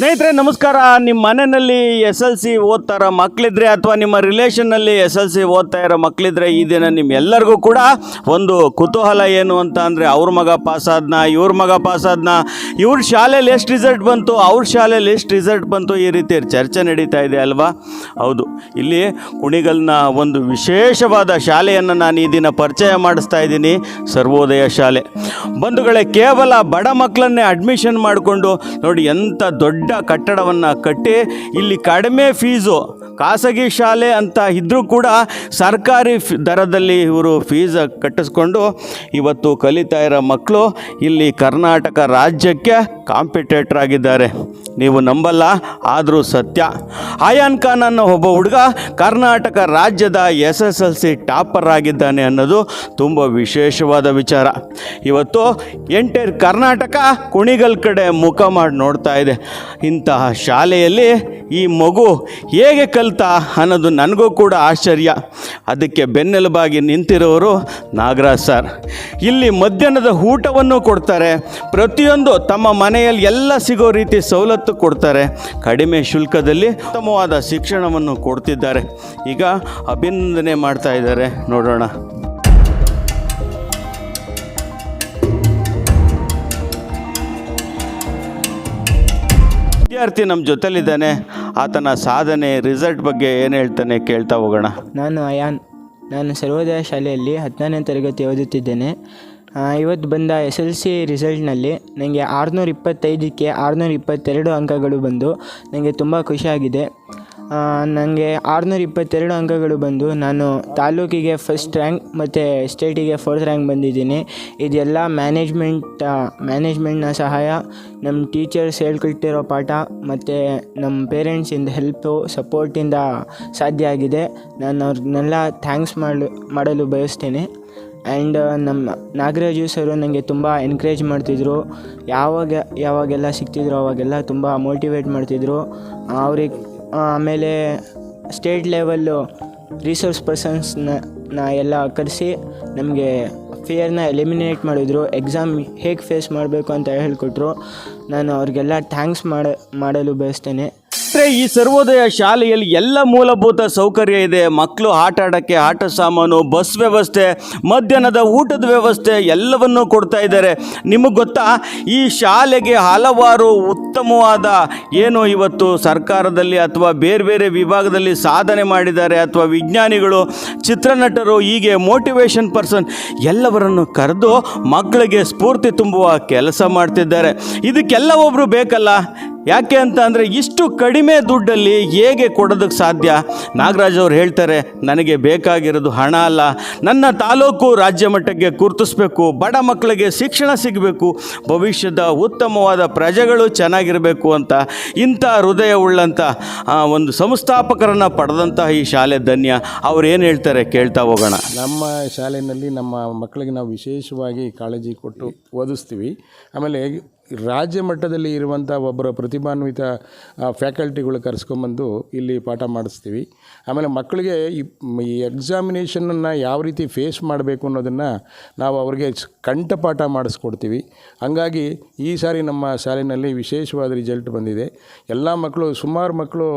ಸ್ನೇಹಿತರೆ, ನಮಸ್ಕಾರ. ನಿಮ್ಮ ಮನೆಯಲ್ಲಿ ಎಸ್ ಎಲ್ ಸಿ ಓದ್ತಾರ ಮಕ್ಕಳಿದ್ರೆ ಅಥವಾ ನಿಮ್ಮ ರಿಲೇಷನ್ನಲ್ಲಿ ಎಸ್ ಎಲ್ ಸಿ ಓದ್ತಾ ಇರೋ ಮಕ್ಕಳಿದ್ರೆ ಈ ದಿನ ನಿಮ್ಮೆಲ್ಲರಿಗೂ ಕೂಡ ಒಂದು ಕುತೂಹಲ ಏನು ಅಂತ ಅಂದರೆ, ಅವ್ರ ಮಗ ಪಾಸಾದ್ನ ಇವ್ರ ಮಗ ಪಾಸಾದ್ನ ಇವ್ರ ಶಾಲೆಯಲ್ಲಿ ಎಷ್ಟು ರಿಸಲ್ಟ್ ಬಂತು, ಅವ್ರ ಶಾಲೆಯಲ್ಲಿ ಎಷ್ಟು ರಿಸಲ್ಟ್ ಬಂತು ಈ ರೀತಿ ಚರ್ಚೆ ನಡೀತಾ ಇದೆ ಅಲ್ವಾ? ಹೌದು. ಇಲ್ಲಿ ಕುಣಿಗಲ್ನ ಒಂದು ವಿಶೇಷವಾದ ಶಾಲೆಯನ್ನು ನಾನು ಈ ದಿನ ಪರಿಚಯ ಮಾಡಿಸ್ತಾ ಇದ್ದೀನಿ. ಸರ್ವೋದಯ ಶಾಲೆ. ಬಂಧುಗಳೇ, ಕೇವಲ ಬಡ ಮಕ್ಕಳನ್ನೇ ಅಡ್ಮಿಷನ್ ಮಾಡಿಕೊಂಡು ನೋಡಿ ಎಂಥ ದೊಡ್ಡ ಕಟ್ಟಡವನ್ನು ಕಟ್ಟಿ ಇಲ್ಲಿ ಕಡಿಮೆ ಫೀಸು, ಖಾಸಗಿ ಶಾಲೆ ಅಂತ ಇದ್ದರೂ ಕೂಡ ಸರ್ಕಾರಿ ದರದಲ್ಲಿ ಇವರು ಫೀಸ್ ಕಟ್ಟಿಸ್ಕೊಂಡು ಇವತ್ತು ಕಲಿತಾ ಇರೋ ಮಕ್ಕಳು ಇಲ್ಲಿ ಕರ್ನಾಟಕ ರಾಜ್ಯಕ್ಕೆ ಕಾಂಪಿಟೇಟರ್ ಆಗಿದ್ದಾರೆ. ನೀವು ನಂಬಲ್ಲ, ಆದರೂ ಸತ್ಯ. ಆಯಾನ್ ಖಾನ್ ಅನ್ನೋ ಒಬ್ಬ ಹುಡುಗ ಕರ್ನಾಟಕ ರಾಜ್ಯದ S S L C topper ಆಗಿದ್ದಾನೆ ಅನ್ನೋದು ತುಂಬ ವಿಶೇಷವಾದ ವಿಚಾರ. ಇವತ್ತು ಎಂಟೇರ್ ಕರ್ನಾಟಕ ಕುಣಿಗಲ್ ಕಡೆ ಮುಖ ಮಾಡಿ ನೋಡ್ತಾ ಇದೆ. ಇಂತಹ ಶಾಲೆಯಲ್ಲಿ ಈ ಮಗು ಹೇಗೆ ಕಲಿತ ಅನ್ನೋದು ನನಗೂ ಕೂಡ ಆಶ್ಚರ್ಯ. ಅದಕ್ಕೆ ಬೆನ್ನೆಲುಬಾಗಿ ನಿಂತಿರೋರು ನಾಗರಾಜ್ ಸರ್. ಇಲ್ಲಿ ಮಧ್ಯಾಹ್ನದ ಊಟವನ್ನು ಕೊಡ್ತಾರೆ. ಪ್ರತಿಯೊಂದು ತಮ್ಮ ಮನೆಯಲ್ಲಿ ಎಲ್ಲ ಸಿಗೋ ರೀತಿ ಸವಲತ್ತು ಕೊಡ್ತಾರೆ. ಕಡಿಮೆ ಶುಲ್ಕದಲ್ಲಿ ಉತ್ತಮವಾದ ಶಿಕ್ಷಣವನ್ನು ಕೊಡ್ತಿದ್ದಾರೆ. ಈಗ ಅಭಿನಂದನೆ ಮಾಡ್ತಾ ಇದ್ದಾರೆ. ನೋಡೋಣ. ವಿದ್ಯಾರ್ಥಿ ನಮ್ಮ ಜೊತೆಲಿದ್ದಾನೆ ಆತನ ಸಾಧನೆ ರಿಸಲ್ಟ್ ಬಗ್ಗೆ ಏನು ಹೇಳ್ತಾನೆ ಕೇಳ್ತಾ ಹೋಗೋಣ. ನಾನು ಅಯಾನ್. ನಾನು ಸರ್ವೋದಯ ಶಾಲೆಯಲ್ಲಿ ಹತ್ತನೇ ತರಗತಿ ಓದುತ್ತಿದ್ದೇನೆ. ಇವತ್ತು ಬಂದ ಎಸ್ ಎಲ್ ಸಿ ರಿಸಲ್ಟ್ನಲ್ಲಿ ನನಗೆ ಆರುನೂರ ಇಪ್ಪತ್ತೈದಕ್ಕೆ ಆರುನೂರ ಇಪ್ಪತ್ತೆರಡು ಅಂಕಗಳು ಬಂದು ನನಗೆ ತುಂಬ ಖುಷಿಯಾಗಿದೆ. ನನಗೆ ಆರುನೂರ ಇಪ್ಪತ್ತೆರಡು ಅಂಕಗಳು ಬಂದು ನಾನು ತಾಲೂಕಿಗೆ ಫಸ್ಟ್ ರ್ಯಾಂಕ್ ಮತ್ತು ಸ್ಟೇಟಿಗೆ ಫೋರ್ತ್ ರ್ಯಾಂಕ್ ಬಂದಿದ್ದೀನಿ. ಇದೆಲ್ಲ ಮ್ಯಾನೇಜ್ಮೆಂಟ್ ಮ್ಯಾನೇಜ್ಮೆಂಟ್ನ ಸಹಾಯ ನಮ್ಮ ಟೀಚರ್ಸ್ ಹೇಳ್ಕೊಟ್ಟಿರೋ ಪಾಠ ಮತ್ತು ನಮ್ಮ ಪೇರೆಂಟ್ಸಿಂದ ಹೆಲ್ಪು ಸಪೋರ್ಟಿಂದ ಸಾಧ್ಯ ಆಗಿದೆ. ನಾನು ಅವ್ರನ್ನೆಲ್ಲ ಥ್ಯಾಂಕ್ಸ್ ಮಾಡಲು ಮಾಡಲು ಬಯಸ್ತೇನೆ. ಆ್ಯಂಡ್ ನಮ್ಮ ನಾಗರಾಜು ಸರು ನನಗೆ ತುಂಬ ಎನ್ಕರೇಜ್ ಮಾಡ್ತಿದ್ರು. ಯಾವಾಗ, ಯಾವಾಗೆಲ್ಲ ಸಿಗ್ತಿದ್ರು ಅವಾಗೆಲ್ಲ ತುಂಬ ಮೋಟಿವೇಟ್ ಮಾಡ್ತಿದ್ರು. ಅವ್ರಿಗೆ ಆಮೇಲೆ ಸ್ಟೇಟ್ ಲೆವೆಲ್ಲು ರಿಸೋರ್ಸ್ ಪರ್ಸನ್ಸ್ನ ನ ಎಲ್ಲ ಕರೆಸಿ ನಮಗೆ ಫಿಯರ್ನ ಎಲಿಮಿನೇಟ್ ಮಾಡಿದ್ರು. ಎಕ್ಸಾಮ್ ಹೇಗೆ ಫೇಸ್ ಮಾಡಬೇಕು ಅಂತ ಹೇಳಿಕೊಟ್ರು. ನಾನು ಅವ್ರಿಗೆಲ್ಲ ಥ್ಯಾಂಕ್ಸ್ ಮಾಡ, ಮಾಡಲು ಬಯಸ್ತೇನೆ. ಅಂದ್ರೆ ಈ ಸರ್ವೋದಯ ಶಾಲೆಯಲ್ಲಿ ಎಲ್ಲ ಮೂಲಭೂತ ಸೌಕರ್ಯ ಇದೆ. ಮಕ್ಕಳು ಆಟ ಆಡೋಕ್ಕೆ ಆಟ ಸಾಮಾನು, ಬಸ್ ವ್ಯವಸ್ಥೆ, ಮಧ್ಯಾಹ್ನದ ಊಟದ ವ್ಯವಸ್ಥೆ ಎಲ್ಲವನ್ನೂ ಕೊಡ್ತಾ ಇದ್ದಾರೆ. ನಿಮಗೆ ಗೊತ್ತಾ? ಈ ಶಾಲೆಗೆ ಹಲವಾರು ಉತ್ತಮವಾದ ಏನು ಇವತ್ತು ಸರ್ಕಾರದಲ್ಲಿ ಅಥವಾ ಬೇರೆ ಬೇರೆ ವಿಭಾಗದಲ್ಲಿ ಸಾಧನೆ ಮಾಡಿದ್ದಾರೆ ಅಥವಾ ವಿಜ್ಞಾನಿಗಳು, ಚಿತ್ರನಟರು, ಹೀಗೆ ಮೋಟಿವೇಶನ್ ಪರ್ಸನ್ ಎಲ್ಲವರನ್ನು ಕರೆದು ಮಕ್ಕಳಿಗೆ ಸ್ಫೂರ್ತಿ ತುಂಬುವ ಕೆಲಸ ಮಾಡ್ತಿದ್ದಾರೆ. ಇದಕ್ಕೆಲ್ಲ ಒಬ್ಬರು ಬೇಕಲ್ಲ? ಯಾಕೆ ಅಂತ ಅಂದರೆ ಇಷ್ಟು ಕಡಿಮೆ ದುಡ್ಡಲ್ಲಿ ಹೇಗೆ ಕೊಡೋದಕ್ಕೆ ಸಾಧ್ಯ? ನಾಗರಾಜ್ ಅವ್ರು ಹೇಳ್ತಾರೆ, ನನಗೆ ಬೇಕಾಗಿರೋದು ಹಣ ಅಲ್ಲ. ನನ್ನ ತಾಲೂಕು ರಾಜ್ಯ ಮಟ್ಟಕ್ಕೆ ಗುರುತಿಸ್ಬೇಕು. ಬಡ ಮಕ್ಕಳಿಗೆ ಶಿಕ್ಷಣ ಸಿಗಬೇಕು. ಭವಿಷ್ಯದ ಉತ್ತಮವಾದ ಪ್ರಜೆಗಳು ಚೆನ್ನಾಗಿರಬೇಕು ಅಂತ. ಇಂಥ ಹೃದಯ ಉಳ್ಳಂಥ ಒಂದು ಸಂಸ್ಥಾಪಕರನ್ನು ಪಡೆದಂತಹ ಈ ಶಾಲೆ ಧನ್ಯ. ಅವ್ರು ಏನು ಹೇಳ್ತಾರೆ ಕೇಳ್ತಾ ಹೋಗೋಣ. ನಮ್ಮ ಶಾಲೆಯಲ್ಲಿ ನಮ್ಮ ಮಕ್ಕಳಿಗೆ ನಾವು ವಿಶೇಷವಾಗಿ ಕಾಳಜಿ ಕೊಟ್ಟು ಓದಿಸ್ತೀವಿ. ಆಮೇಲೆ ರಾಜ್ಯ ಮಟ್ಟದಲ್ಲಿ ಇರುವಂಥ ಒಬ್ಬರ ಪ್ರತಿಭಾನ್ವಿತ ಫ್ಯಾಕಲ್ಟಿಗಳು ಕರೆಸ್ಕೊಂಬಂದು ಇಲ್ಲಿ ಪಾಠ ಮಾಡಿಸ್ತೀವಿ. ಆಮೇಲೆ ಮಕ್ಕಳಿಗೆ ಈ ಎಕ್ಸಾಮಿನೇಷನನ್ನು ಯಾವ ರೀತಿ ಫೇಸ್ ಮಾಡಬೇಕು ಅನ್ನೋದನ್ನು ನಾವು ಅವ್ರಿಗೆ ಕಂಠಪಾಠ ಮಾಡಿಸ್ಕೊಡ್ತೀವಿ. ಹಂಗಾಗಿ ಈ ಸಾರಿ ನಮ್ಮ ಶಾಲೆಯಲ್ಲಿ ವಿಶೇಷವಾದ ರಿಸಲ್ಟ್ ಬಂದಿದೆ. ಎಲ್ಲ ಮಕ್ಕಳು, ಸುಮಾರು ಮಕ್ಕಳು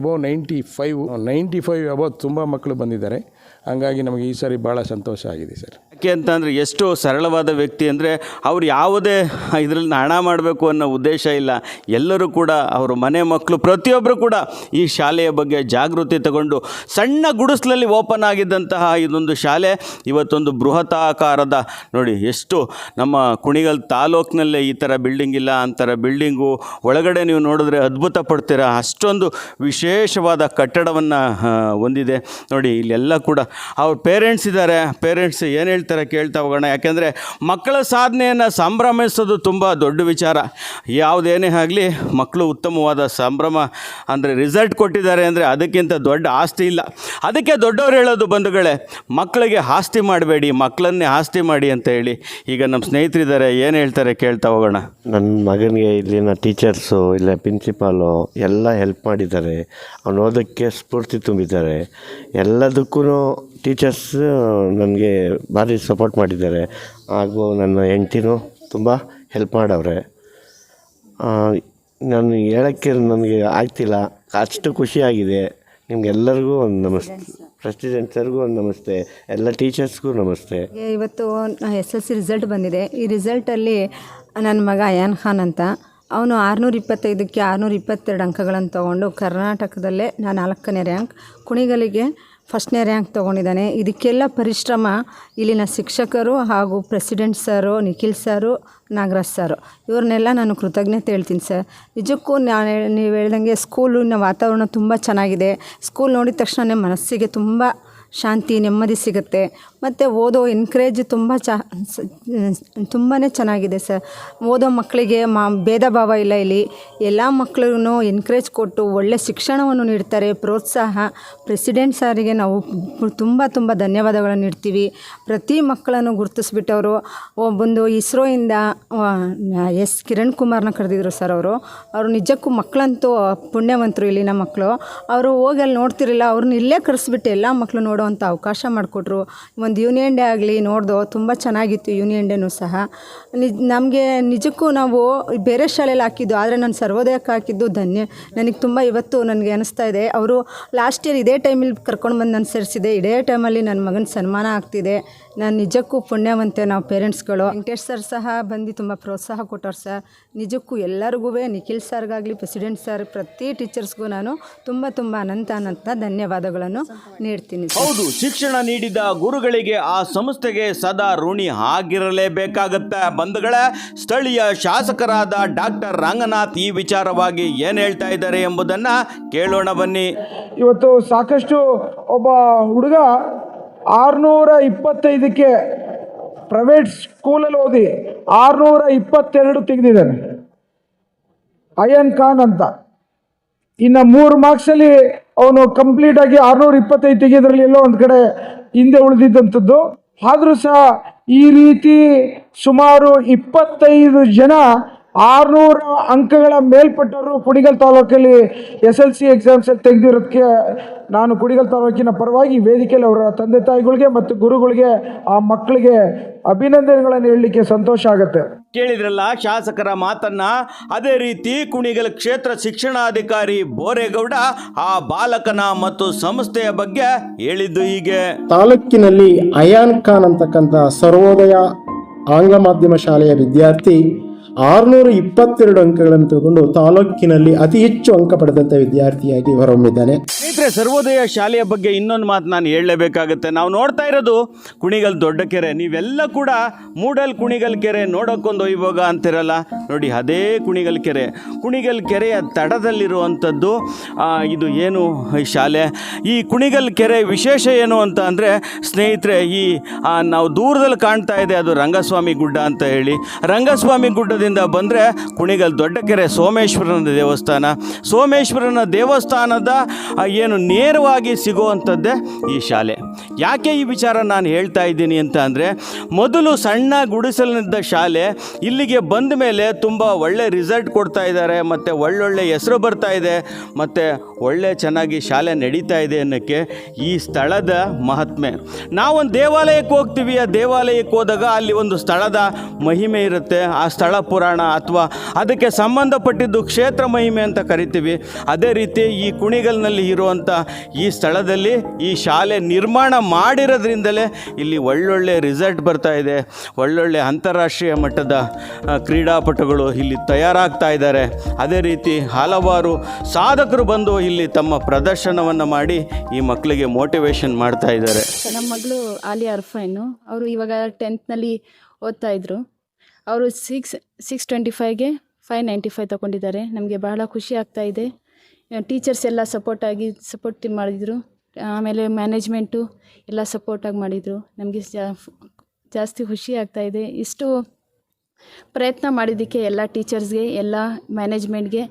above ninety five ninety five above ತುಂಬ ಮಕ್ಕಳು ಬಂದಿದ್ದಾರೆ. ಹಂಗಾಗಿ ನಮಗೆ ಈ ಸಾರಿ ಭಾಳ ಸಂತೋಷ ಆಗಿದೆ ಸರ್. ಯಾಕೆ ಅಂತಂದರೆ ಎಷ್ಟು ಸರಳವಾದ ವ್ಯಕ್ತಿ ಅಂದರೆ ಅವ್ರು ಯಾವುದೇ ಇದರಲ್ಲಿ ಹಣ ಮಾಡಬೇಕು ಅನ್ನೋ ಉದ್ದೇಶ ಇಲ್ಲ. ಎಲ್ಲರೂ ಕೂಡ ಅವರ ಮನೆ ಮಕ್ಕಳು ಪ್ರತಿಯೊಬ್ಬರು ಕೂಡ ಈ ಶಾಲೆಯ ಬಗ್ಗೆ ಜಾಗೃತಿ ತಗೊಂಡು ಸಣ್ಣ ಗುಡಿಸ್ಲಲ್ಲಿ ಓಪನ್ ಆಗಿದ್ದಂತಹ ಇದೊಂದು ಶಾಲೆ, ಇವತ್ತೊಂದು ಬೃಹತಾಕಾರದ ನೋಡಿ ಎಷ್ಟು ನಮ್ಮ ಕುಣಿಗಲ್ ತಾಲೂಕಿನಲ್ಲೇ ಈ ಥರ ಬಿಲ್ಡಿಂಗ್ ಇಲ್ಲ ಅಂತರ ಬಿಲ್ಡಿಂಗು ಒಳಗಡೆ ನೀವು ನೋಡಿದ್ರೆ ಅದ್ಭುತ ಪಡ್ತೀರಾ? ಅಷ್ಟೊಂದು ವಿಶೇಷವಾದ ಕಟ್ಟಡವನ್ನು ಹೊಂದಿದೆ. ನೋಡಿ, ಇಲ್ಲೆಲ್ಲ ಕೂಡ ಅವ್ರ ಪೇರೆಂಟ್ಸ್ ಇದ್ದಾರೆ ಪೇರೆಂಟ್ಸ್ ಏನು ಹೇಳ್ತಾರೆ ಕೇಳ್ತಾ ಹೋಗೋಣ. ಯಾಕೆಂದರೆ ಮಕ್ಕಳ ಸಾಧನೆಯನ್ನು ಸಂಭ್ರಮಿಸೋದು ತುಂಬ ದೊಡ್ಡ ವಿಚಾರ. ಯಾವುದೇನೇ ಆಗಲಿ ಮಕ್ಕಳು ಉತ್ತಮವಾದ ಸಂಭ್ರಮ ಅಂದರೆ ರಿಸಲ್ಟ್ ಕೊಟ್ಟಿದ್ದಾರೆ ಅಂದರೆ ಅದಕ್ಕಿಂತ ದೊಡ್ಡ ಆಸ್ತಿ ಇಲ್ಲ. ಅದಕ್ಕೆ ದೊಡ್ಡವ್ರು ಹೇಳೋದು ಬಂಧುಗಳೇ, ಮಕ್ಕಳಿಗೆ ಆಸ್ತಿ ಮಾಡಬೇಡಿ, ಮಕ್ಕಳನ್ನೇ ಆಸ್ತಿ ಮಾಡಿ ಅಂತ ಹೇಳಿ. ಈಗ ನಮ್ಮ ಸ್ನೇಹಿತರಿದ್ದಾರೆ, ಏನು ಹೇಳ್ತಾರೆ ಕೇಳ್ತಾ ಹೋಗೋಣ. ನನ್ನ ಮಗನಿಗೆ ಇಲ್ಲಿನ ಟೀಚರ್ಸು, ಇಲ್ಲ ಪ್ರಿನ್ಸಿಪಾಲು ಎಲ್ಲ ಹೆಲ್ಪ್ ಮಾಡಿದ್ದಾರೆ. ಅವನು ಓದೋಕ್ಕೆ ಸ್ಫೂರ್ತಿ ತುಂಬಿದ್ದಾರೆ. ಎಲ್ಲದಕ್ಕೂ ಟೀಚರ್ಸ್ ನನಗೆ ಭಾರಿ ಸಪೋರ್ಟ್ ಮಾಡಿದ್ದಾರೆ. ಹಾಗೂ ನನ್ನ ಹೆಂಡ್ತಿನೂ ತುಂಬ ಹೆಲ್ಪ್ ಮಾಡವ್ರೆ. ನಾನು ಹೇಳೋಕ್ಕೆ ನನಗೆ ಆಗ್ತಿಲ್ಲ. ಅಷ್ಟು ಖುಷಿಯಾಗಿದೆ ನಿಮಗೆಲ್ಲರಿಗೂ ಒಂದು ನಮಸ್ತೆ. ಪ್ರೆಸಿಡೆಂಟ್ ಸರ್ಗೂ ಒಂದು ನಮಸ್ತೆ. ಎಲ್ಲ ಟೀಚರ್ಸ್ಗೂ ನಮಸ್ತೆ. ಇವತ್ತು ಎಸ್ ಎಲ್ ಸಿ ರಿಸಲ್ಟ್ ಬಂದಿದೆ. ಈ ರಿಸಲ್ಟಲ್ಲಿ ನನ್ನ ಮಗ ಅಯಾನ್ ಖಾನ್ ಅಂತ. ಅವನು ಆರುನೂರ ಇಪ್ಪತ್ತೈದಕ್ಕೆ ಆರುನೂರ ಇಪ್ಪತ್ತೆರಡು ಅಂಕಗಳನ್ನು ತೊಗೊಂಡು ಕರ್ನಾಟಕದಲ್ಲೇ ನಾನು ನಾಲ್ಕನೇ ರ್ಯಾಂಕ್ ಕುಣಿಗಲಿಗೆ ಫಸ್ಟ್ನೇ ರ್ಯಾಂಕ್ ತೊಗೊಂಡಿದ್ದಾನೆ. ಇದಕ್ಕೆಲ್ಲ ಪರಿಶ್ರಮ ಇಲ್ಲಿನ ಶಿಕ್ಷಕರು ಹಾಗೂ president sir, Nikhil sir, Nagaraj sir. ಇವ್ರನ್ನೆಲ್ಲ ನಾನು ಕೃತಜ್ಞತೆ ಹೇಳ್ತೀನಿ ಸರ್. ನಿಜಕ್ಕೂ ನಾನು ನೀವು ಹೇಳ್ದಂಗೆ ಸ್ಕೂಲಿನ ವಾತಾವರಣ ತುಂಬ ಚೆನ್ನಾಗಿದೆ. ಸ್ಕೂಲ್ ನೋಡಿದ ತಕ್ಷಣ ಮನಸ್ಸಿಗೆ ತುಂಬ ಶಾಂತಿ, ನೆಮ್ಮದಿ ಸಿಗುತ್ತೆ. ಮತ್ತು ಓದೋ ಎನ್ಕರೇಜ್ ತುಂಬ ಚ ತುಂಬಾ ಚೆನ್ನಾಗಿದೆ ಸರ್. ಓದೋ ಮಕ್ಕಳಿಗೆ ಮಾ, ಭೇದ ಭಾವ ಇಲ್ಲ ಇಲ್ಲಿ. ಎಲ್ಲ ಮಕ್ಕಳಿಗೂ ಎನ್ಕರೇಜ್ ಕೊಟ್ಟು ಒಳ್ಳೆ ಶಿಕ್ಷಣವನ್ನು ನೀಡ್ತಾರೆ. ಪ್ರೋತ್ಸಾಹ. ಪ್ರೆಸಿಡೆಂಟ್ ಸಾರಿಗೆ ನಾವು ತುಂಬ ತುಂಬ ಧನ್ಯವಾದಗಳನ್ನು ನೀಡ್ತೀವಿ. ಪ್ರತಿ ಮಕ್ಕಳನ್ನು ಗುರುತಿಸ್ಬಿಟ್ಟವರು. ಒಬ್ಬೊಂದು ಇಸ್ರೋಯಿಂದ ಎಸ್ ಕಿರಣ್ ಕುಮಾರ್ನ ಕರೆದಿದ್ರು ಸರ್ ಅವರು. ಅವರು ನಿಜಕ್ಕೂ ಮಕ್ಕಳಂತೂ ಪುಣ್ಯವಂತರು ಇಲ್ಲಿನ ಮಕ್ಕಳು. ಅವರು ಹೋಗಿ ಅಲ್ಲಿ ನೋಡ್ತಿರಲಿಲ್ಲ. ಅವ್ರನ್ನ ಇಲ್ಲೇ ಕರೆಸ್ಬಿಟ್ಟು ಎಲ್ಲ ಮಕ್ಕಳು ನೋಡೋವಂಥ ಅವಕಾಶ ಮಾಡಿಕೊಟ್ರು. ಒಂದು ಯೂನಿಯನ್ ಡೇ ಆಗಲಿ ನೋಡ್ದೋ ತುಂಬ ಚೆನ್ನಾಗಿತ್ತು ಯೂನಿಯನ್ ಡೇನೂ ಸಹ. ನಿಜ ನಮಗೆ ನಿಜಕ್ಕೂ ನಾವು ಬೇರೆ ಶಾಲೆಯಲ್ಲಿ ಹಾಕಿದ್ದು, ಆದರೆ ನಾನು ಸರ್ವೋದಯಕ್ಕೆ ಹಾಕಿದ್ದು ಧನ್ಯ. ನನಗೆ ತುಂಬ ಇವತ್ತು ನನಗೆ ಅನಿಸ್ತಾ ಇದೆ. ಅವರು ಲಾಸ್ಟ್ ಇಯರ್ ಇದೇ ಟೈಮಲ್ಲಿ ಕರ್ಕೊಂಡು ಬಂದು ನಾನು ಸೇರಿಸಿದೆ. ಇದೇ ಟೈಮಲ್ಲಿ ನನ್ನ ಮಗನ ಸನ್ಮಾನ ಆಗ್ತಿದೆ. ನಾನು ನಿಜಕ್ಕೂ ಪುಣ್ಯವಂತೆ ನಾವು ಪೇರೆಂಟ್ಸ್ಗಳು. ವೆಂಕಟೇಶ್ ಸರ್ ಸಹ ಬಂದು ತುಂಬ ಪ್ರೋತ್ಸಾಹ ಕೊಟ್ಟವ್ರು ಸರ್. ನಿಜಕ್ಕೂ ಎಲ್ಲರಿಗೂ ನಿಖಿಲ್ ಸರ್ಗಾಗಲಿ ಪ್ರೆಸಿಡೆಂಟ್ ಸರ್ ಪ್ರತಿ ಟೀಚರ್ಸ್ಗೂ ನಾನು ತುಂಬ ತುಂಬ ಅನಂತ ಅನಂತ ಧನ್ಯವಾದಗಳನ್ನು ನೀಡ್ತೀನಿ ಹೌದು, ಶಿಕ್ಷಣ ನೀಡಿದ ಗುರುಗಳಿಗೆ ಆ ಸಂಸ್ಥೆಗೆ ಸದಾ ಋಣಿ ಆಗಿರಲೇಬೇಕಾಗತ್ತೆ. ಬಂಧುಗಳ, ಸ್ಥಳೀಯ ಶಾಸಕರಾದ ಡಾಕ್ಟರ್ ರಂಗನಾಥ್ ಈ ವಿಚಾರವಾಗಿ ಏನು ಹೇಳ್ತಾ ಇದ್ದಾರೆ ಎಂಬುದನ್ನ ಕೇಳೋಣ ಬನ್ನಿ. ಇವತ್ತು ಸಾಕಷ್ಟು ಒಬ್ಬ ಹುಡುಗ ಆರುನೂರ ಇಪ್ಪತ್ತೈದಕ್ಕೆ ಪ್ರೈವೇಟ್ ಸ್ಕೂಲಲ್ಲಿ ಓದಿ ಆರುನೂರ ಇಪ್ಪತ್ತೆರಡು ತೆಗೆದಿದ್ದಾನೆ. ಅಯನ್ ಖಾನ್ ಅಂತ. ಇನ್ನು ಮೂರು ಮಾರ್ಕ್ಸಲ್ಲಿ ಅವನು ಕಂಪ್ಲೀಟಾಗಿ ಆರುನೂರ ಇಪ್ಪತ್ತೈದು ತೆಗೆಯೋದ್ರಲ್ಲಿ ಎಲ್ಲೋ ಒಂದು ಕಡೆ ಹಿಂದೆ ಉಳಿದಿದ್ದಂಥದ್ದು. ಆದರೂ ಸಹ ಈ ರೀತಿ ಸುಮಾರು ಇಪ್ಪತ್ತೈದು ಜನ ಆರುನೂರ ಅಂಕಗಳ ಮೇಲ್ಪಟ್ಟವರು ಕುಣಿಗಲ್ ತಾಲೂಕಲ್ಲಿ ಎಸ್ ಎಲ್ ಸಿ ಎಕ್ಸಾಮ್ಸಲ್ಲಿ ತೆಗೆದಿರೋದಕ್ಕೆ ನಾನು ಕುಣಿಗಲ್ ತಾಲೂಕಿನ ಪರವಾಗಿ ವೇದಿಕೆಯಲ್ಲಿ ಅವರ ತಂದೆ ತಾಯಿಗಳಿಗೆ ಮತ್ತು ಗುರುಗಳಿಗೆ, ಆ ಮಕ್ಕಳಿಗೆ ಅಭಿನಂದನೆಗಳನ್ನು ಹೇಳಲಿಕ್ಕೆ ಸಂತೋಷ ಆಗುತ್ತೆ. ಕೇಳಿದ್ರಲ್ಲ ಶಾಸಕರ ಮಾತನ್ನ? ಅದೇ ರೀತಿ ಕುಣಿಗಲ್ ಕ್ಷೇತ್ರ ಶಿಕ್ಷಣಾಧಿಕಾರಿ ಬೋರೇಗೌಡ ಆ ಬಾಲಕನ ಮತ್ತು ಸಂಸ್ಥೆಯ ಬಗ್ಗೆ ಹೇಳಿದ್ದು ಹೀಗೆ. ತಾಲೂಕಿನಲ್ಲಿ ಅಯಾನ್ ಖಾನ್ ಅಂತಕ್ಕಂಥ ಸರ್ವೋದಯ ಆಂಗ್ಲ ಮಾಧ್ಯಮ ಶಾಲೆಯ ವಿದ್ಯಾರ್ಥಿ ಆರುನೂರ ಇಪ್ಪತ್ತೆರಡು ಅಂಕಗಳನ್ನು ತಗೊಂಡು ತಾಲೂಕಿನಲ್ಲಿ ಅತಿ ಹೆಚ್ಚು ಅಂಕ ಪಡೆದಂಥ ವಿದ್ಯಾರ್ಥಿಯಾಗಿ ಹೊರಹೊಮ್ಮಿದ್ದಾನೆ. ಸ್ನೇಹಿತರೆ, ಸರ್ವೋದಯ ಶಾಲೆಯ ಬಗ್ಗೆ ಇನ್ನೊಂದು ಮಾತು ನಾನು ಹೇಳಲೇಬೇಕಾಗುತ್ತೆ. ನಾವು ನೋಡ್ತಾ ಇರೋದು ಕುಣಿಗಲ್ ದೊಡ್ಡ ಕೆರೆ. ನೀವೆಲ್ಲ ಕೂಡ ಮೂಡಲ್ ಕುಣಿಗಲ್ ಕೆರೆ ನೋಡೋಕ್ಕೊಂದು ಇವಾಗ ಅಂತಿರಲ್ಲ? ನೋಡಿ, ಅದೇ ಕುಣಿಗಲ್ ಕೆರೆ. ಕುಣಿಗಲ್ ಕೆರೆಯ ತಡದಲ್ಲಿರುವಂಥದ್ದು ಇದು ಏನು ಈ ಶಾಲೆ? ಈ ಕುಣಿಗಲ್ ಕೆರೆ ವಿಶೇಷ ಏನು ಅಂತ ಅಂದರೆ, ಸ್ನೇಹಿತರೆ, ಈ ನಾವು ದೂರದಲ್ಲಿ ಕಾಣ್ತಾ ಇದೆ ಅದು ರಂಗಸ್ವಾಮಿ ಗುಡ್ಡ ಅಂತ ಹೇಳಿ. ರಂಗಸ್ವಾಮಿ ಗುಡ್ಡದಿಂದ ಬಂದರೆ ಕುಣಿಗಲ್ ದೊಡ್ಡ ಕೆರೆ ಸೋಮೇಶ್ವರನ ದೇವಸ್ಥಾನ. ಸೋಮೇಶ್ವರನ ದೇವಸ್ಥಾನದ ಏನು ನೇರವಾಗಿ ಸಿಗುವಂಥದ್ದೇ ಈ ಶಾಲೆ. ಯಾಕೆ ಈ ವಿಚಾರ ನಾನು ಹೇಳ್ತಾ ಇದ್ದೀನಿ ಅಂತ ಅಂದರೆ, ಮೊದಲು ಸಣ್ಣ ಗುಡಿಸಲಿನಿದ್ದ ಶಾಲೆ ಇಲ್ಲಿಗೆ ಬಂದ ಮೇಲೆ ತುಂಬ ಒಳ್ಳೆ ರಿಸಲ್ಟ್ ಕೊಡ್ತಾ ಇದ್ದಾರೆ, ಮತ್ತು ಒಳ್ಳೊಳ್ಳೆ ಹೆಸರು ಬರ್ತಾ ಇದೆ, ಮತ್ತು ಒಳ್ಳೆ ಚೆನ್ನಾಗಿ ಶಾಲೆ ನಡೀತಾ ಇದೆ ಅನ್ನೋಕ್ಕೆ ಈ ಸ್ಥಳದ ಮಹಾತ್ಮೆ. ನಾವೊಂದು ದೇವಾಲಯಕ್ಕೆ ಹೋಗ್ತೀವಿ, ಆ ದೇವಾಲಯಕ್ಕೆ ಹೋದಾಗ ಅಲ್ಲಿ ಒಂದು ಸ್ಥಳದ ಮಹಿಮೆ ಇರುತ್ತೆ, ಆ ಸ್ಥಳ ಪುರಾಣ ಅಥವಾ ಅದಕ್ಕೆ ಸಂಬಂಧಪಟ್ಟಿದ್ದು ಕ್ಷೇತ್ರ ಮಹಿಮೆ ಅಂತ ಕರಿತೀವಿ. ಅದೇ ರೀತಿ ಈ ಕುಣಿಗಲ್ನಲ್ಲಿ ಇರುವಂಥ ಈ ಸ್ಥಳದಲ್ಲಿ ಈ ಶಾಲೆ ನಿರ್ಮಾಣ ಮಾಡಿರೋದ್ರಿಂದಲೇ ಇಲ್ಲಿ ಒಳ್ಳೊಳ್ಳೆ ರಿಸಲ್ಟ್ ಬರ್ತಾ ಇದೆ. ಒಳ್ಳೊಳ್ಳೆ ಅಂತಾರಾಷ್ಟ್ರೀಯ ಮಟ್ಟದ ಕ್ರೀಡಾಪಟುಗಳು ಇಲ್ಲಿ ತಯಾರಾಗ್ತಾ ಇದ್ದಾರೆ. ಅದೇ ರೀತಿ ಹಲವಾರು ಸಾಧಕರು ಬಂದು ಇಲ್ಲಿ ತಮ್ಮ ಪ್ರದರ್ಶನವನ್ನು ಮಾಡಿ ಈ ಮಕ್ಕಳಿಗೆ ಮೋಟಿವೇಶನ್ ಮಾಡ್ತಾ ಇದ್ದಾರೆ. ನಮ್ಮ ಮಗಳು ಆಲಿ ಅರ್ಫೈನು ಅವರು ಇವಾಗ ಟೆಂತ್ನಲ್ಲಿ ಓದ್ತಾ ಇದ್ರು. ಅವರು ಸಿಕ್ಸ್ ಸಿಕ್ಸ್ ಟ್ವೆಂಟಿ ಫೈವ್ಗೆ ಫೈವ್ ನೈಂಟಿ ಫೈವ್ ತೊಗೊಂಡಿದ್ದಾರೆ. ನಮಗೆ ಬಹಳ ಖುಷಿ ಆಗ್ತಾ ಇದೆ. ಟೀಚರ್ಸ್ ಎಲ್ಲ ಸಪೋರ್ಟಾಗಿ ಸಪೋರ್ಟ್ ಮಾಡಿದರು. ಆಮೇಲೆ ಮ್ಯಾನೇಜ್ಮೆಂಟು ಎಲ್ಲ ಸಪೋರ್ಟಾಗಿ ಮಾಡಿದರು. ನಮಗೆ ಜಾಸ್ತಿ ಖುಷಿ ಆಗ್ತಾ ಇದೆ. ಇಷ್ಟು ಪ್ರಯತ್ನ ಮಾಡಿದ್ದಕ್ಕೆ ಎಲ್ಲ ಟೀಚರ್ಸ್ಗೆ ಎಲ್ಲ ಮ್ಯಾನೇಜ್ಮೆಂಟ್ಗೆ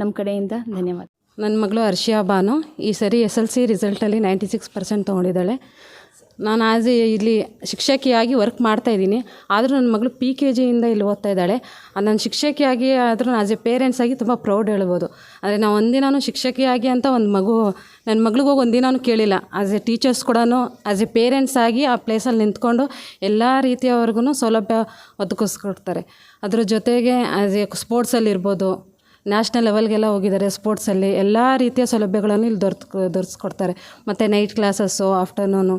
ನಮ್ಮ ಕಡೆಯಿಂದ ಧನ್ಯವಾದ. ನನ್ನ ಮಗಳು ಅರ್ಷಿಯಾ ಬಾನು ಈ ಸರಿ ಎಸ್ ಎಲ್ ಸಿ ರಿಸಲ್ಟಲ್ಲಿ ನೈಂಟಿ ಸಿಕ್ಸ್ ಪರ್ಸೆಂಟ್ ತೊಗೊಂಡಿದ್ದಾಳೆ. ನಾನು ಆಸ್ ಎ ಇಲ್ಲಿ ಶಿಕ್ಷಕಿಯಾಗಿ ವರ್ಕ್ ಮಾಡ್ತಾ ಇದ್ದೀನಿ. ಆದರೂ ನನ್ನ ಮಗಳು ಪಿ ಕೆ ಜಿಯಿಂದ ಇಲ್ಲಿ ಓದ್ತಾ ಇದ್ದಾಳೆ. ನಾನು ಶಿಕ್ಷಕಿಯಾಗಿ ಆದರೂ ಆಸ್ ಎ ಪೇರೆಂಟ್ಸ್ ಆಗಿ ತುಂಬ ಪ್ರೌಡ್ ಹೇಳ್ಬೋದು. ಆದರೆ ನಾವು ಒಂದಿನೂ ಶಿಕ್ಷಕಿಯಾಗಿ ಅಂತ ಒಂದು ಮಗು ನನ್ನ ಮಗಳಿಗೂ ಒಂದಿನಾನು ಕೇಳಿಲ್ಲ. ಆಸ್ ಎ ಟೀಚರ್ಸ್ ಕೂಡ ಆಸ್ ಎ ಪೇರೆಂಟ್ಸ್ ಆಗಿ ಆ ಪ್ಲೇಸಲ್ಲಿ ನಿಂತ್ಕೊಂಡು ಎಲ್ಲ ರೀತಿಯವರೆಗೂ ಸೌಲಭ್ಯ ಒದಗಿಸ್ಕೊಡ್ತಾರೆ. ಅದ್ರ ಜೊತೆಗೆ ಆಸ್ ಎ ಸ್ಪೋರ್ಟ್ಸಲ್ಲಿರ್ಬೋದು ನ್ಯಾಷನಲ್ ಲೆವೆಲ್ಗೆಲ್ಲ ಹೋಗಿದ್ದಾರೆ ಸ್ಪೋರ್ಟ್ಸಲ್ಲಿ ಎಲ್ಲ ರೀತಿಯ ಸೌಲಭ್ಯಗಳನ್ನು ಇಲ್ಲಿ ದೊರೆತು ದೊರೆಸ್ಕೊಡ್ತಾರೆ. ಮತ್ತು night classes afternoon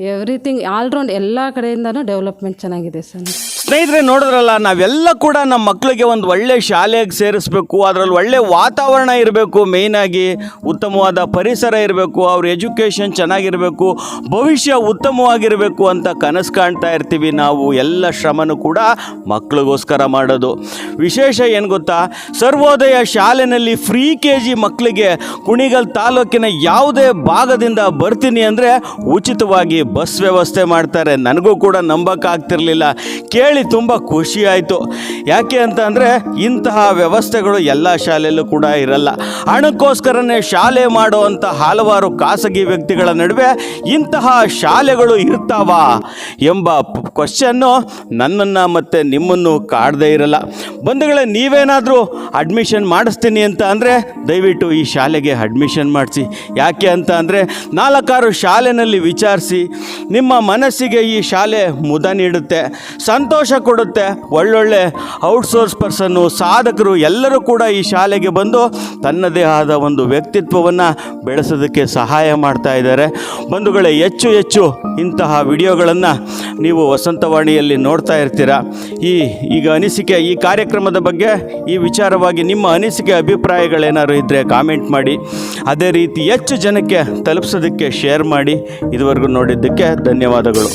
everything all round ಎಲ್ಲ ಕಡೆಯಿಂದನೂ ಡೆವಲಪ್ಮೆಂಟ್ ಚೆನ್ನಾಗಿದೆ ಸರ್. ಸ್ನೇಹಿತರೆ ನೋಡಿದ್ರಲ್ಲ, ನಾವೆಲ್ಲ ಕೂಡ ನಮ್ಮ ಮಕ್ಕಳಿಗೆ ಒಂದು ಒಳ್ಳೆ ಶಾಲೆಗೆ ಸೇರಿಸ್ಬೇಕು, ಅದರಲ್ಲಿ ಒಳ್ಳೆ ವಾತಾವರಣ ಇರಬೇಕು ಮೇಯ್ನಾಗಿ ಉತ್ತಮವಾದ ಪರಿಸರ ಇರಬೇಕು, ಅವ್ರ ಎಜುಕೇಷನ್ ಚೆನ್ನಾಗಿರಬೇಕು, ಭವಿಷ್ಯ ಉತ್ತಮವಾಗಿರಬೇಕು ಅಂತ ಕನಸು ಕಾಣ್ತಾ ಇರ್ತೀವಿ ನಾವು, ಎಲ್ಲ ಶ್ರಮನೂ ಕೂಡ ಮಕ್ಕಳಿಗೋಸ್ಕರ ಮಾಡೋದು. ವಿಶೇಷ ಏನು ಗೊತ್ತಾ, ಸರ್ವೋದಯ ಶಾಲೆಯಲ್ಲಿ ಫ್ರೀ ಕೆ ಜಿ ಮಕ್ಕಳಿಗೆ ಕುಣಿಗಲ್ ತಾಲೂಕಿನ ಯಾವುದೇ ಭಾಗದಿಂದ ಬರ್ತೀನಿ ಅಂದರೆ ಉಚಿತವಾಗಿ ಬಸ್ ವ್ಯವಸ್ಥೆ ಮಾಡ್ತಾರೆ. ನನಗೂ ಕೂಡ ನಂಬಕ್ಕಾಗ್ತಿರ್ಲಿಲ್ಲ ಕೇಳಿ ತುಂಬ ಖುಷಿಯಾಯಿತು ಯಾಕೆ ಅಂತ ಅಂದರೆ ಇಂತಹ ವ್ಯವಸ್ಥೆಗಳು ಎಲ್ಲ ಶಾಲೆಯಲ್ಲೂ ಕೂಡ ಇರಲ್ಲ. ಹಣಕ್ಕೋಸ್ಕರನೇ ಶಾಲೆ ಮಾಡುವಂಥ ಹಲವಾರು ಖಾಸಗಿ ವ್ಯಕ್ತಿಗಳ ನಡುವೆ ಇಂತಹ ಶಾಲೆಗಳು ಇರ್ತಾವಾ ಎಂಬ ಕ್ವಶನ್ನು ನನ್ನನ್ನು ಮತ್ತು ನಿಮ್ಮನ್ನು ಕಾಡದೇ ಇರಲ್ಲ. ಬಂಧುಗಳೇ, ನೀವೇನಾದರೂ ಅಡ್ಮಿಷನ್ ಮಾಡಿಸ್ತೀನಿ ಅಂತ ಅಂದರೆ ದಯವಿಟ್ಟು ಈ ಶಾಲೆಗೆ ಅಡ್ಮಿಷನ್ ಮಾಡಿಸಿ. ಯಾಕೆ ಅಂತ ಅಂದರೆ ನಾಲ್ಕಾರು ಶಾಲೆನಲ್ಲಿ ವಿಚಾರಿಸಿ ನಿಮ್ಮ ಮನಸ್ಸಿಗೆ ಈ ಶಾಲೆ ಮುದ ನೀಡುತ್ತೆ. ಸಂತೋಷ ಕೊಡುತ್ತೆ. ಒಳ್ಳೊಳ್ಳೆ ಔಟ್ಸೋರ್ಸ್ ಪರ್ಸನ್ನು ಸಾಧಕರು ಎಲ್ಲರೂ ಕೂಡ ಈ ಶಾಲೆಗೆ ಬಂದು ತನ್ನದೇ ಆದ ಒಂದು ವ್ಯಕ್ತಿತ್ವವನ್ನು ಬೆಳೆಸೋದಕ್ಕೆ ಸಹಾಯ ಮಾಡ್ತಾ ಇದ್ದಾರೆ. ಬಂಧುಗಳೇ, ಹೆಚ್ಚು ಹೆಚ್ಚು ಇಂತಹ ವಿಡಿಯೋಗಳನ್ನು ನೀವು ವಸಂತವಾಣಿಯಲ್ಲಿ ನೋಡ್ತಾ ಇರ್ತೀರ. ಈ ಈಗ ಅನಿಸಿಕೆ, ಈ ಕಾರ್ಯಕ್ರಮದ ಬಗ್ಗೆ ಈ ವಿಚಾರವಾಗಿ ನಿಮ್ಮ ಅನಿಸಿಕೆ, ಅಭಿಪ್ರಾಯಗಳೇನಾದ್ರು ಇದ್ದರೆ ಕಾಮೆಂಟ್ ಮಾಡಿ. ಅದೇ ರೀತಿ ಹೆಚ್ಚು ಜನಕ್ಕೆ ತಲುಪಿಸೋದಕ್ಕೆ ಶೇರ್ ಮಾಡಿ. ಇದುವರೆಗೂ ನೋಡಿದ್ದಕ್ಕೆ ಧನ್ಯವಾದಗಳು.